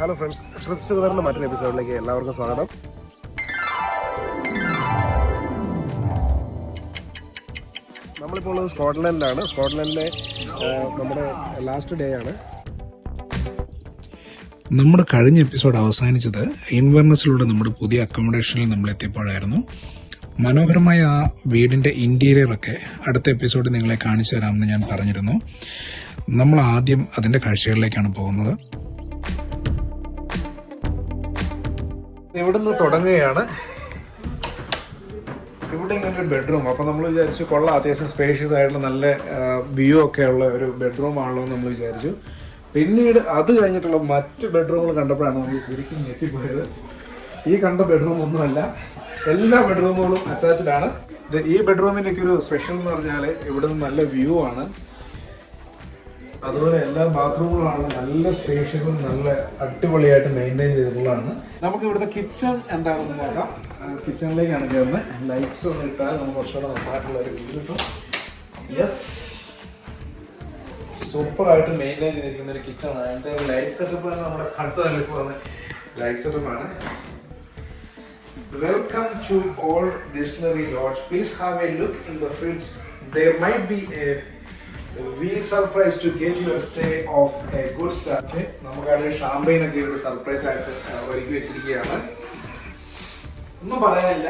Hello friends TRIPS ടുഗദറിന്റെ മറ്റൊരു എപ്പിസോഡിലേക്ക് എല്ലാവർക്കും സ്വാഗതം. നമ്മളിപ്പോൾ ഉള്ളത് സ്കോട്ട്ലൻഡിലാണ്. സ്കോട്ട്ലൻഡിലെ നമ്മുടെ ലാസ്റ്റ് ഡേ ആണ്. നമ്മുടെ കഴിഞ്ഞ എപ്പിസോഡ് അവസാനിച്ചത് ഇൻവെർണസിലൂടെ നമ്മുടെ പുതിയ അക്കോമഡേഷനിൽ നമ്മൾ എത്തിയപ്പോഴായിരുന്നു. മനോഹരമായ ആ വീടിന്റെ ഇന്റീരിയർ ഒക്കെ അടുത്ത എപ്പിസോഡ് നിങ്ങളെ കാണിച്ചു തരാമെന്ന് ഞാൻ പറഞ്ഞിരുന്നു. നമ്മൾ ആദ്യം അതിന്റെ കാഴ്ചകളിലേക്കാണ് പോകുന്നത്. ഇവിടുന്ന് തുടങ്ങുകയാണ്. ഇവിടെ ഇങ്ങനെ ഒരു ബെഡ്റൂം അപ്പോൾ നമ്മൾ വിചാരിച്ചു കൊള്ളാം അത്യാവശ്യം സ്പേഷ്യസ് ആയിട്ടുള്ള നല്ല വ്യൂ ഒക്കെ ഉള്ള ഒരു ബെഡ്റൂം ആണല്ലോ എന്ന് നമ്മൾ വിചാരിച്ചു. പിന്നീട് അത് കഴിഞ്ഞിട്ടുള്ള മറ്റ് ബെഡ്റൂമുകൾ കണ്ടപ്പോഴാണ് നമ്മൾ ശരിക്കും ഞെട്ടിപ്പോയത്. ഈ കണ്ട ബെഡ്റൂം ഒന്നുമല്ല എല്ലാ ബെഡ്റൂമുകളും അറ്റാച്ച്ഡ് ആണ്. ഇത് ഈ ബെഡ്റൂമിന്റെ ഒക്കെ ഒരു സ്പെഷ്യൽ എന്ന് പറഞ്ഞാൽ ഇവിടുന്ന് നല്ല വ്യൂ ആണ്. അതുപോലെ എല്ലാ ബാത്റൂമുകളാണ് നല്ല സ്പേഷ്യസും നല്ല അടിപൊളിയായിട്ട് മെയിന്റെയിൻ ചെയ്തിട്ടുള്ളതാണ്. നമുക്ക് ഇവിടുത്തെ കിച്ചൺ എന്താണെന്ന് നോക്കാം. കിച്ചണിലേക്കാണ് കയറുന്നത്. ലൈറ്റ്സ് ഒന്ന് ഇട്ടാൽ നമുക്ക് കുറച്ചുകൂടെ നന്നായിട്ടുള്ള ഒരു വ്യൂ കിട്ടും. യെസ് സൂപ്പറായിട്ട് മെയിന്റെയിൻ ചെയ്തിരിക്കുന്ന ഒരു കിച്ചൺ ആണ്. അതിന്റെ ലൈറ്റ് സെറ്റപ്പ് നമ്മുടെ കട്ട് തലപ്പ് വന്ന ലൈറ്റ് സെറ്റപ്പാണ് welcome to all distillery lodge please have a look in the fridge the might be a we surprise to get your stay stay of a good start. നമുക്ക് അവിടെ champagne ഒക്കെ ഒരു surprise ആയിട്ട് ഒരുക്കി വെച്ചിരിക്കുകയാണ്. ഒന്നും പറയാനില്ല.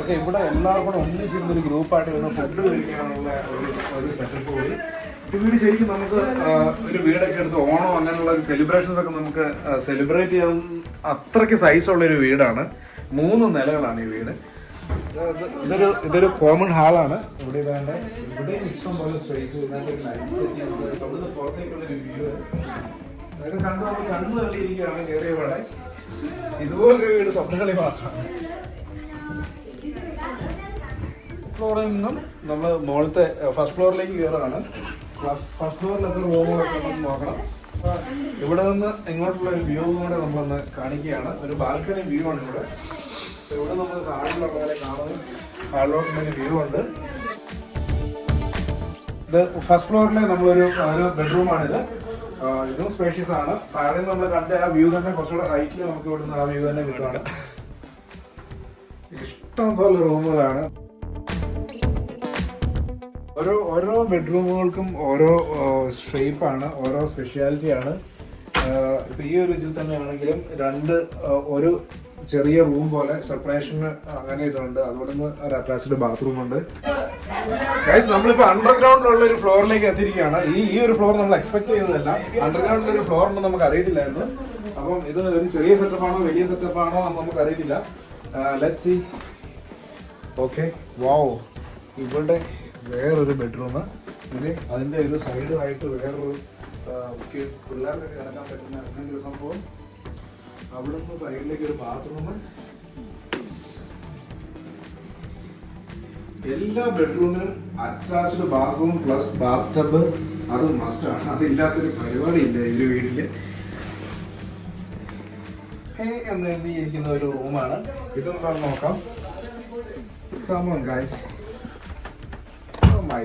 ഓക്കെ ഇവിടെ എല്ലാവർക്കും കൂടെ ഒന്നിച്ചിരുന്ന ഒരു ഗ്രൂപ്പായിട്ട് വന്ന് ഫുഡ് കഴിക്കാനുള്ള ഒരു ഒരു സെറ്റപ്പ് ഈ വീട് ശരിക്കും നമുക്ക് ഒരു വീടൊക്കെ എടുത്ത് ഓണം അങ്ങനെയുള്ള സെലിബ്രേഷൻസ് ഒക്കെ നമുക്ക് സെലിബ്രേറ്റ് ചെയ്യാൻ അത്രയ്ക്ക് സൈസുള്ള ഒരു വീടാണ്. മൂന്ന് നിലകളാണ് ഈ വീട്. ഇതൊരു ഇതൊരു കോമൺ ഹാളാണ് ഇവിടെ വേണ്ട ഇവിടെ ഇഷ്ടം പോലെ സ്പേസ് ഇതുപോലെ വീട് സ്വപ്നങ്ങളിൽ മാത്രമാണ്. ഫ്ലോറിൽ നിന്നും നമ്മൾ മുകളിലത്തെ ഫസ്റ്റ് ഫ്ലോറിലേക്ക് കയറുകയാണ്. ഫസ്റ്റ് ഫ്ലോറിൽ റൂമുകളൊക്കെ നമുക്ക് നോക്കണം. ഇവിടെ നിന്ന് ഇങ്ങോട്ടുള്ള ഒരു വ്യൂ കൂടെ നമ്മളൊന്ന് കാണിക്കുകയാണ്. ഒരു ബാൽക്കണി വ്യൂ ആണ് ഇവിടെ. ഇവിടെ നമുക്ക് ഹാളിലുള്ള പോലെ ഹാളിലോട്ട് ഹാളിലോട്ടുള്ള വ്യൂ ഉണ്ട്. ഇത് ഫസ്റ്റ് ഫ്ലോറിലെ നമ്മളൊരു ഒരു ബെഡ്റൂമാണിത് ഇതും സ്പേഷ്യസ് ആണ്. താഴെ നമ്മൾ കണ്ട ആ വ്യൂ തന്നെ കുറച്ചുകൂടെ ഹൈറ്റിൽ നമുക്ക് ഇവിടുന്ന് ആ വ്യൂ തന്നെ കിട്ടുകയാണ് ഇഷ്ടം പോലെ റൂമുകളാണ്. ഓരോ ഓരോ ബെഡ്റൂമുകൾക്കും ഓരോ ഷേപ്പാണ് ഓരോ സ്പെഷ്യാലിറ്റിയാണ് ഇപ്പൊ ഈ ഒരു ഇതിൽ തന്നെ ആണെങ്കിലും രണ്ട് ഒരു ചെറിയ റൂം പോലെ സെപ്പറേഷൻ അങ്ങനെ ഇതുണ്ട്. അതുകൊണ്ട് ഒരു അറ്റാച്ച്ഡ് ബാത്റൂം ഉണ്ട്. നമ്മളിപ്പോ അണ്ടർഗ്രൗണ്ടിലുള്ള ഒരു ഫ്ലോറിലേക്ക് എത്തിയിരിക്കുകയാണ്. ഈ ഈ ഒരു ഫ്ലോർ നമ്മൾ എക്സ്പെക്ട് ചെയ്തതല്ല അണ്ടർഗ്രൗണ്ടിൽ ഒരു ഫ്ലോർ ഉണ്ടെന്ന് നമുക്ക് അറിയത്തില്ലായിരുന്നു. അപ്പം ഇത് ഒരു ചെറിയ സെറ്റപ്പ് ആണോ വലിയ സെറ്റപ്പ് ആണോ എന്ന് നമുക്ക് അറിയത്തില്ല. ലെറ്റ് സി ഓക്കെ വാവ് ഇവിടെ വേറൊരു ബെഡ്റൂം ഇതിന് അതിന്റെ ഒരു സൈഡായിട്ട് വേറൊരു പിള്ളേർക്ക് കിടക്കാൻ പറ്റുന്ന അങ്ങനെ ഒരു അവിടുന്ന് സൈഡിലേക്ക് ഒരു ബാത്റൂം എല്ലാ ബെഡ്റൂമിനും attached bathroom plus bathtub അത് മസ്റ്റാണ് അതില്ലാത്തൊരു പരിപാടി ഇല്ല ഈ ഒരു വീട്ടിൽ. എന്ന് എഴുതിയിരിക്കുന്ന ഒരു റൂമാണ് ഇതെന്താണെന്ന് നോക്കാം. കമോൺ. Oh my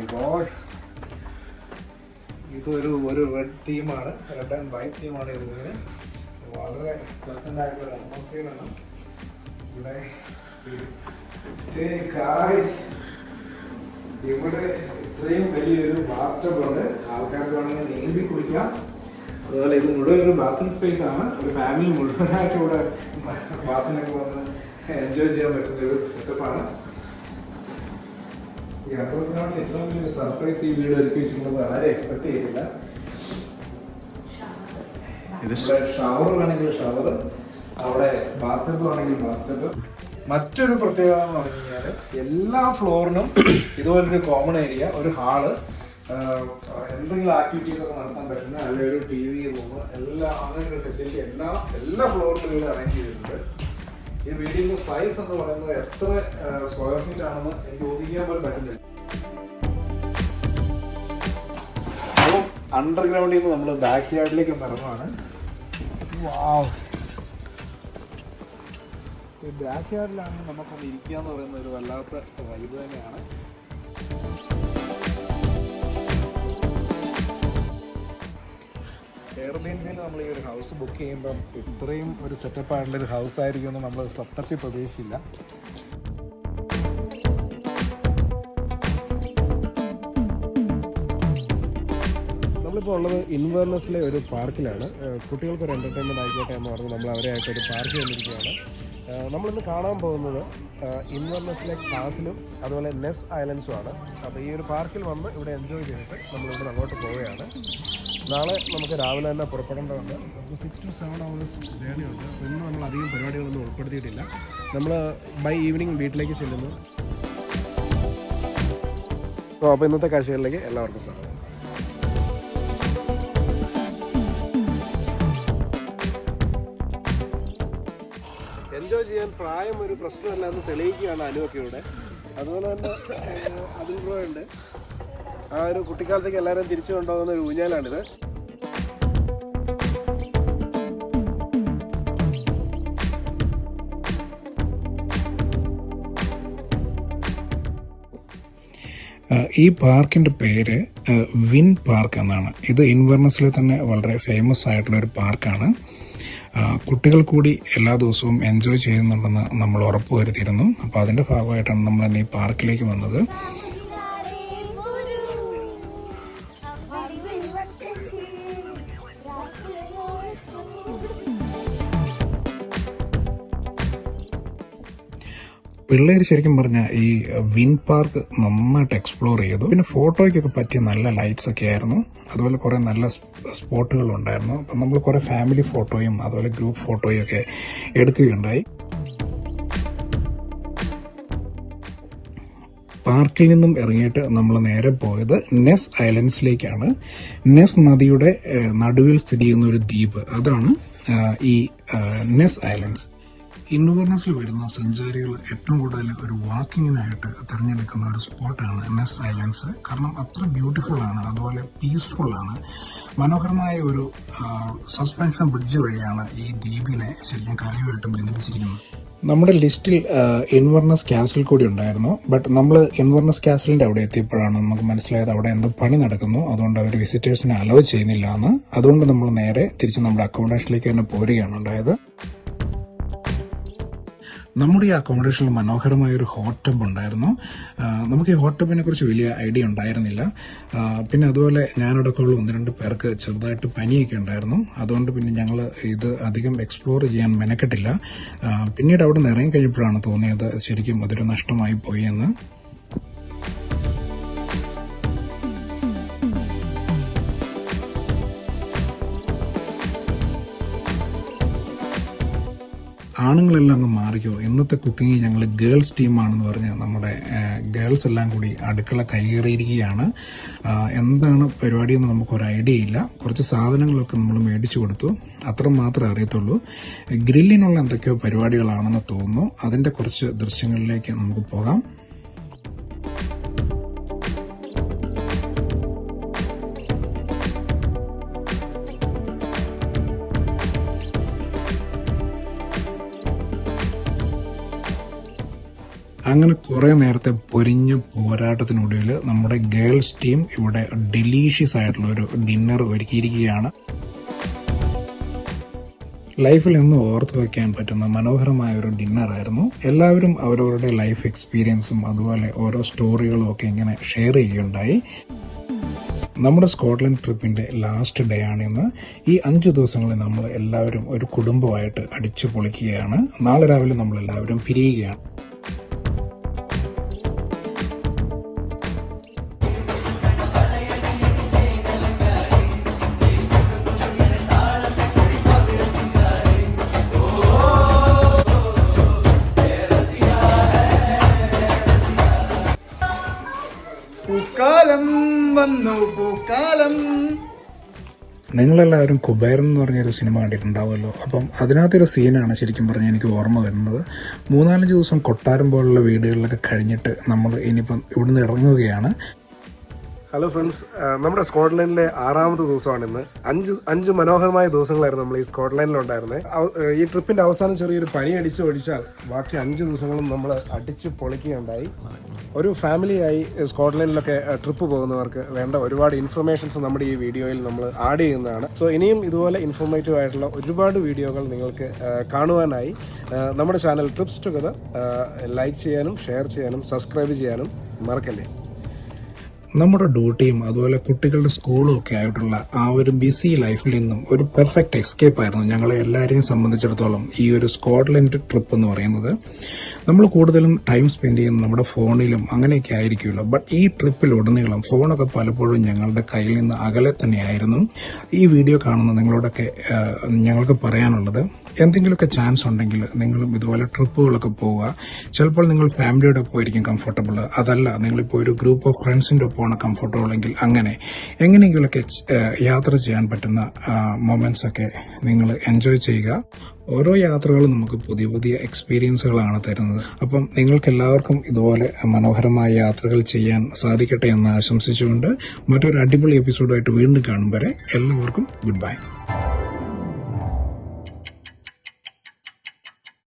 ഇതൊരു ഒരു റെഡ് തീമാണ് റെഡ് ആൻഡ് വൈറ്റ് തീമാണ് ഇതിന് വളരെ പ്ലസന്റ് ആയിട്ടുള്ള ഒരു അറ്റ്മോസ്ഫിയറാണ് ഇവിടെ ഇവിടെ ഇത്രയും വലിയൊരു ബാത്ടബ് ഉണ്ട് ആൾക്കാർക്ക് വേണമെങ്കിൽ നീന്തി കുളിക്കാം. അതുപോലെ ഇത് മുഴുവൻ ഒരു ബാത്തിങ് സ്പേസ് ആണ്. ഒരു ഫാമിലി മുഴുവനായിട്ട് ഇവിടെ ബാത്തിനൊക്കെ വന്ന് എൻജോയ് ചെയ്യാൻ പറ്റുന്ന ഒരു സെറ്റപ്പാണ് ഈ അപ്പുറത്തിനോട് ഇത്രയും വലിയൊരു സർപ്രൈസ് ഈ വീട് ഒരുക്കി വെച്ചിട്ടുള്ളത് വളരെ എക്സ്പെക്ട് ചെയ്തില്ല. അവിടെ മറ്റൊരു പ്രത്യേകത എന്ന് പറഞ്ഞു കഴിഞ്ഞാൽ എല്ലാ ഫ്ലോറിനും ഇതുപോലൊരു കോമൺ ഏരിയ ഒരു ഹാൾ എന്തെങ്കിലും ആക്ടിവിറ്റീസ് ഒക്കെ നടത്താൻ പറ്റുന്ന അല്ലെങ്കിൽ ഒരു ടി വി റൂം എല്ലാ അങ്ങനെയൊരു ഫെസിലിറ്റി എല്ലാ എല്ലാ ഫ്ലോറിലും ഇവിടെ അറേഞ്ച് ചെയ്തിട്ടുണ്ട്. ഈ വീടിന്റെ സൈസ് എന്ന് പറയുന്നത് എത്ര സ്ക്വയർ ഫീറ്റ് ആണെന്ന് എനിക്ക് ഊഹിക്കാൻ പോലും പറ്റുന്നില്ല. അപ്പം അണ്ടർഗ്രൗണ്ടിൽ നിന്ന് നമ്മൾ ബാക്ക് യാർഡിലേക്ക് നടന്നതാണ് ബാക്ക് യാർഡിലാണ് നമുക്കൊന്ന് ഇരിക്കുക എന്ന് പറയുന്ന ഒരു വല്ലാത്ത വൈബ് തന്നെയാണ്. എയർബിഎൻബിയിൽ നമ്മൾ ഈ ഒരു ഹൗസ് ബുക്ക് ചെയ്യുമ്പം ഇത്രയും ഒരു സെറ്റപ്പ് ആയിട്ടുള്ള ഒരു ഹൗസ് ആയിരിക്കുമെന്ന് നമ്മൾ സ്വപ്നത്തിൽ പ്രതീക്ഷിച്ചില്ല. നമ്മളിപ്പോൾ ഉള്ളത് ഇൻവേർണസിലെ ഒരു പാർക്കിലാണ്. കുട്ടികൾക്കൊരു എന്റർടൈൻമെന്റ് ആയിക്കോട്ടെ എന്ന് പറഞ്ഞ് നമ്മൾ അവരെയായിട്ട് ഒരു പാർക്ക് വന്നിരിക്കുകയാണ് നമ്മളിന്ന് കാണാൻ പോകുന്നത് ഇൻവേർണസിലെ കാസിലും അതുപോലെ നെസ് ഐലൻഡ്സും ആണ്. അപ്പോൾ ഈ ഒരു പാർക്കിൽ വന്ന് ഇവിടെ എൻജോയ് ചെയ്തിട്ട് നമ്മളിവിടെ അങ്ങോട്ട് പോവുകയാണ്. നാളെ നമുക്ക് രാവിലെ തന്നെ പുറപ്പെടേണ്ടതുണ്ട്. അപ്പോൾ six to seven hours journey ഉണ്ട്. ഇന്ന് നമ്മൾ അധികം പരിപാടികളൊന്നും ഉൾപ്പെടുത്തിയിട്ടില്ല. നമ്മൾ ബൈ ഈവനിങ് വീട്ടിലേക്ക് ചെല്ലുന്നു. അപ്പോൾ ഇന്നത്തെ കാഴ്ചകളിലേക്ക് എല്ലാവർക്കും സ്വാഗതം. എൻജോയ് ചെയ്യാൻ പ്രായം ഒരു പ്രശ്നമല്ല എന്ന് തെളിയിക്കുകയാണ് അനുവൊക്കെ ഇവിടെ. അതുപോലെ തന്നെ അതിൽ ഉണ്ട്. ആ ഒരു കുട്ടിക്കാലത്തേക്ക് എല്ലാവരും തിരിച്ചു കൊണ്ടുപോകുന്ന ഒരു ഊഞ്ഞാലാണിത്. ഈ പാർക്കിന്റെ പേര് വിൻ പാർക്ക് എന്നാണ്. ഇത് ഇൻവെർണസിലെ തന്നെ വളരെ ഫേമസ് ആയിട്ടുള്ള ഒരു പാർക്കാണ്. കുട്ടികൾ കൂടി എല്ലാ ദിവസവും എൻജോയ് ചെയ്യുന്നുണ്ടെന്ന് നമ്മൾ ഉറപ്പുവരുത്തിയിരുന്നു. അപ്പോൾ അതിന്റെ ഭാഗമായിട്ടാണ് നമ്മൾ തന്നെ ഈ പാർക്കിലേക്ക് വന്നത്. പിള്ളേർ ശരിക്കും പറഞ്ഞാൽ ഈ വിൻ പാർക്ക് നന്നായിട്ട് എക്സ്പ്ലോർ ചെയ്തു. പിന്നെ ഫോട്ടോയ്ക്കൊക്കെ പറ്റിയ നല്ല ലൈറ്റ്സ് ഒക്കെ ആയിരുന്നു. അതുപോലെ കുറെ നല്ല സ്പോട്ടുകൾ ഉണ്ടായിരുന്നു. അപ്പം നമ്മൾ കുറെ ഫാമിലി ഫോട്ടോയും അതുപോലെ ഗ്രൂപ്പ് ഫോട്ടോയും ഒക്കെ എടുക്കുകയുണ്ടായി. പാർക്കിൽ നിന്നും ഇറങ്ങിയിട്ട് നമ്മൾ നേരെ പോയത് നെസ് ഐലൻഡ്സിലേക്കാണ്. നെസ് നദിയുടെ നടുവിൽ സ്ഥിതി ചെയ്യുന്ന ഒരു ദ്വീപ്. അതാണ് ഈ നെസ് ഐലൻഡ്സ്. ഇൻവേർണസിൽ വരുന്ന സഞ്ചാരികൾ ഏറ്റവും കൂടുതൽ ഒരു വാക്കിങ്ങിനായിട്ട് തിരഞ്ഞെടുക്കുന്ന ഒരു സ്പോട്ടാണ് നെസ് ഐലൻഡ്സ് കാരണം അത്ര ബ്യൂട്ടിഫുൾ ആണ് അതുപോലെ പീസ്ഫുൾ ആണ്. മനോഹരമായ ഒരു സസ്പെൻഷൻ ബ്രിഡ്ജ് വഴിയാണ് ഈ ദ്വീപിനെ ശരിക്കും കരയുമായിട്ട് ബന്ധിപ്പിച്ചിരിക്കുന്നത്. നമ്മുടെ ലിസ്റ്റിൽ ഇൻവർണസ് ക്യാസിൽ കൂടി ഉണ്ടായിരുന്നു. ബട്ട് നമ്മൾ ഇൻവർണസ് ക്യാസിലിന്റെ അവിടെ എത്തിയപ്പോഴാണ് നമുക്ക് മനസ്സിലായത് അവിടെ എന്തോ പണി നടക്കുന്നു. അതുകൊണ്ട് അവർ വിസിറ്റേഴ്സിനെ അലോ ചെയ്യുന്നില്ല എന്ന്. അതുകൊണ്ട് നമ്മൾ നേരെ തിരിച്ച് നമ്മുടെ അക്കോമഡേഷനിലേക്ക് തന്നെ പോരുകയാണ് ഉണ്ടായത്. നമ്മുടെ ഈ അക്കോമഡേഷനിൽ മനോഹരമായ ഒരു ഹോട്ട് ടബ് ഉണ്ടായിരുന്നു. നമുക്ക് ഈ ഹോട്ട് ടബിനെ കുറിച്ച് വലിയ ഐഡിയ ഉണ്ടായിരുന്നില്ല. പിന്നെ അതുപോലെ ഞാനടക്കമുള്ള ഒന്ന് രണ്ട് പേർക്ക് ചെറുതായിട്ട് പനിയൊക്കെ ഉണ്ടായിരുന്നു. അതുകൊണ്ട് പിന്നെ ഞങ്ങൾ ഇത് അധികം എക്സ്പ്ലോർ ചെയ്യാൻ മെനക്കെട്ടില്ല. പിന്നീട് അവിടെ നിന്ന് ഇറങ്ങി കഴിഞ്ഞപ്പോഴാണ് തോന്നിയത് ശരിക്കും അതൊരു നഷ്ടമായി പോയി എന്ന്. ആണുങ്ങളെല്ലാം അങ്ങ് മാറിക്കോ. ഇന്നത്തെ കുക്കിംഗ് ഞങ്ങൾ ഗേൾസ് ടീമാണെന്ന് പറഞ്ഞ് നമ്മുടെ ഗേൾസ് എല്ലാം കൂടി അടുക്കള കൈകേറിയിരിക്കുകയാണ്. എന്താണ് പരിപാടിയെന്ന് നമുക്കൊരു ഐഡിയ ഇല്ല. കുറച്ച് സാധനങ്ങളൊക്കെ നമ്മൾ മേടിച്ചു കൊടുത്തു. അത്ര മാത്രമേ അറിയത്തുള്ളൂ. ഗ്രില്ലിനുള്ള എന്തൊക്കെയോ പരിപാടികളാണെന്ന് തോന്നുന്നു. അതിന്റെ കുറച്ച് ദൃശ്യങ്ങളിലേക്ക് നമുക്ക് പോകാം. അങ്ങനെ കുറെ നേരത്തെ പൊരിഞ്ഞ പോരാട്ടത്തിനൊടുവിൽ നമ്മുടെ ഗേൾസ് ടീം ഇവിടെ ഡെലീഷ്യസ് ആയിട്ടുള്ള ഒരു ഡിന്നർ ഒരുക്കിയിരിക്കുകയാണ്. ലൈഫിൽ എന്നും ഓർത്ത് വയ്ക്കാൻ പറ്റുന്ന മനോഹരമായ ഒരു ഡിന്നർ ആയിരുന്നു. എല്ലാവരും അവരവരുടെ ലൈഫ് എക്സ്പീരിയൻസും അതുപോലെ ഓരോ സ്റ്റോറികളും ഒക്കെ ഇങ്ങനെ ഷെയർ ചെയ്യുകയുണ്ടായി. നമ്മുടെ സ്കോട്ട്ലൻഡ് ട്രിപ്പിന്റെ ലാസ്റ്റ് ഡേ ആണ് ഈ അഞ്ച് ദിവസങ്ങളിൽ നമ്മൾ എല്ലാവരും ഒരു കുടുംബമായിട്ട് അടിച്ചു പൊളിക്കുകയാണ് നാളെ രാവിലെ നമ്മൾ എല്ലാവരും പിരിയുകയാണ്. പൂക്കാലം നിങ്ങളെല്ലാവരും കുബേർ എന്ന് പറഞ്ഞൊരു സിനിമ കണ്ടിട്ടുണ്ടാവുമല്ലോ. അപ്പം അതിനകത്തൊരു സീനാണ് ശരിക്കും പറഞ്ഞാൽ എനിക്ക് ഓർമ്മ വരുന്നത്. മൂന്നാലഞ്ച് ദിവസം കൊട്ടാരം പോലുള്ള വീടുകളിലൊക്കെ കഴിഞ്ഞിട്ട് നമ്മൾ ഇനിയിപ്പം ഇവിടുന്ന് ഇറങ്ങുകയാണ്. ഹലോ ഫ്രണ്ട്സ് നമ്മുടെ സ്കോട്ട്ലൻഡിലെ ആറാമത്തെ ദിവസമാണ് ഇന്ന് അഞ്ച് അഞ്ച് മനോഹരമായ ദിവസങ്ങളായിരുന്നു നമ്മൾ ഈ സ്കോട്ട്ലൻഡിലുണ്ടായിരുന്നത് ഈ ട്രിപ്പിന്റെ അവസാനം ചെറിയൊരു പനി അടിച്ച് ഒഴിച്ചാൽ ബാക്കി അഞ്ച് ദിവസങ്ങളും നമ്മൾ അടിച്ച് പൊളിക്കുകയുണ്ടായി. ഒരു ഫാമിലിയായി സ്കോട്ട്ലൻഡിലൊക്കെ ട്രിപ്പ് പോകുന്നവർക്ക് വേണ്ട ഒരുപാട് ഇൻഫർമേഷൻസ് നമ്മുടെ ഈ വീഡിയോയിൽ നമ്മൾ ആഡ് ചെയ്യുന്നതാണ്. സോ ഇനിയും ഇതുപോലെ ഇൻഫോർമേറ്റീവ് ആയിട്ടുള്ള ഒരുപാട് വീഡിയോകൾ നിങ്ങൾക്ക് കാണുവാനായി നമ്മുടെ ചാനൽ ട്രിപ്സ് ടുഗദർ ലൈക്ക് ചെയ്യാനും ഷെയർ ചെയ്യാനും സബ്സ്ക്രൈബ് ചെയ്യാനും മറക്കല്ലേ? നമ്മുടെ ഡ്യൂട്ടിയും അതുപോലെ കുട്ടികളുടെ സ്കൂളും ഒക്കെ ആയിട്ടുള്ള ആ ഒരു ബിസി ലൈഫിൽ നിന്നും ഒരു പെർഫെക്റ്റ് എസ്കേപ്പ് ആയിരുന്നു ഞങ്ങളെ എല്ലാവരെയും സംബന്ധിച്ചിടത്തോളം ഈ ഒരു സ്കോട്ട്ലൻഡ് ട്രിപ്പ് എന്ന് പറയുന്നത്. നമ്മൾ കൂടുതലും ടൈം സ്പെൻഡ് ചെയ്യുന്നത് നമ്മുടെ ഫോണിലും അങ്ങനെയൊക്കെ ആയിരിക്കുമല്ലോ. ബട്ട് ഈ ട്രിപ്പിലുടനീളം ഫോണൊക്കെ പലപ്പോഴും ഞങ്ങളുടെ കയ്യിൽ നിന്ന് അകലെ തന്നെയായിരുന്നു. ഈ വീഡിയോ കാണുന്ന നിങ്ങളോടൊക്കെ ഞങ്ങൾക്ക് പറയാനുള്ളത് എന്തെങ്കിലുമൊക്കെ ചാൻസ് ഉണ്ടെങ്കിൽ നിങ്ങളും ഇതുപോലെ ട്രിപ്പുകളൊക്കെ പോവുക. ചിലപ്പോൾ നിങ്ങൾ ഫാമിലിയുടെ ഒപ്പം ആയിരിക്കും കംഫർട്ടബിൾ അതല്ല നിങ്ങളിപ്പോൾ ഒരു ഗ്രൂപ്പ് ഓഫ് ഫ്രണ്ട്സിന്റെ ഒപ്പമാണ് കംഫർട്ടബിൾ എങ്കിൽ അങ്ങനെ എങ്ങനെയെങ്കിലുമൊക്കെ യാത്ര ചെയ്യാൻ പറ്റുന്ന മൊമെന്റ്സ് ഒക്കെ നിങ്ങൾ എൻജോയ് ചെയ്യുക. ഓരോ യാത്രകളും നമുക്ക് പുതിയ പുതിയ എക്സ്പീരിയൻസുകളാണ് തരുന്നത്. അപ്പം നിങ്ങൾക്ക് എല്ലാവർക്കും ഇതുപോലെ മനോഹരമായ യാത്രകൾ ചെയ്യാൻ സാധിക്കട്ടെ എന്ന് ആശംസിച്ചുകൊണ്ട് മറ്റൊരു അടിപൊളി എപ്പിസോഡായിട്ട് വീണ്ടും കാണും വരെ എല്ലാവർക്കും ഗുഡ് ബൈ.